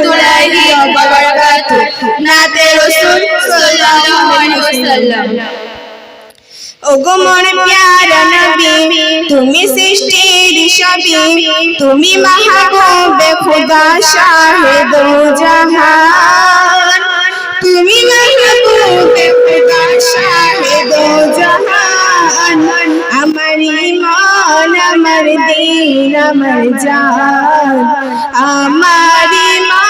রহমতুল্লাহি ওয়া বারাকাতুহু নাতে রাসূল সাল্লাল্লাহু আলাইহি নবী, তুমি সৃষ্টির সবই। তুমি মাহবুবে খুদা শাহেদ জাহান। তুমি মাহবুবে খুদা শাহেদ জাহান। আমার ইমান আমার দিন, আমার জান। আমার ইমান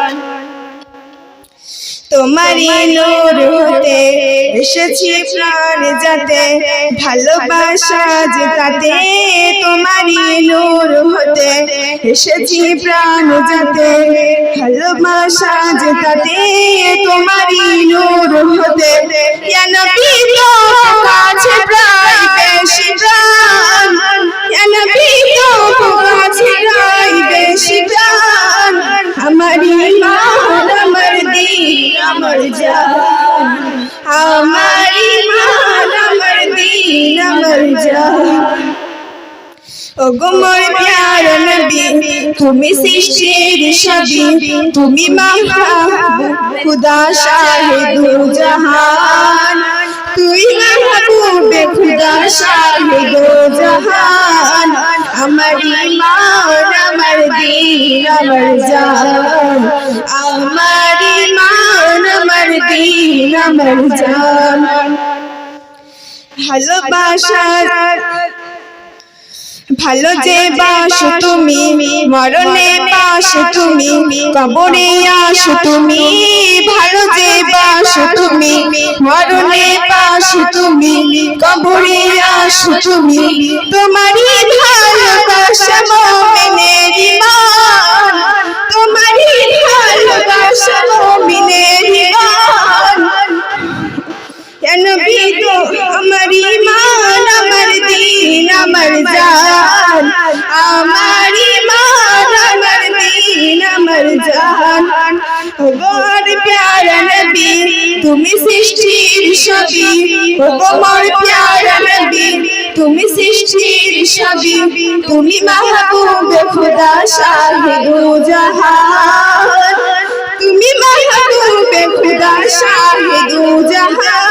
তোমারই নূর হতে এসেছি প্রাণ যাতে। ভালোবাসা যে তাতে তোমারই নূর হতে এসেছি প্রাণ যাতে। ভালোবাসা যে তাতে তোমারই নূর হতে কেন আমার ইমান, আমার দিন, আমার জান। ওগো প্যার নবী, তুমি সৃষ্টির সবই। তুমি মাহবুব খুদা শাহিদ জাহান। তুই মাহবুবে, খুদা শাহিদ জাহান। আমার ইমান, আমার দিন, আমার জান। আমার ইমান ভালো যে বাস তুমি, মরণে পাশ তুমি, কবরে আস তুমি ভালো যে বাস তুমি মরণে পাশ তুমি, কবরে আস তুমি, তোমারই ভালোবাসা মোমিনের ইমান আমার ইমান আমার দিন, আমার জান। আমার ইমান আমার দিন, আমার জান। গোর প্যারা নবী, তুমি সৃষ্টির সবই গোমর প্যারা নবী, তুমি সৃষ্টির সবই তুমি মাহবুব খোদা শাহিদ জাহান তুমি মাহবুবে খুদা শাহিদ জাহান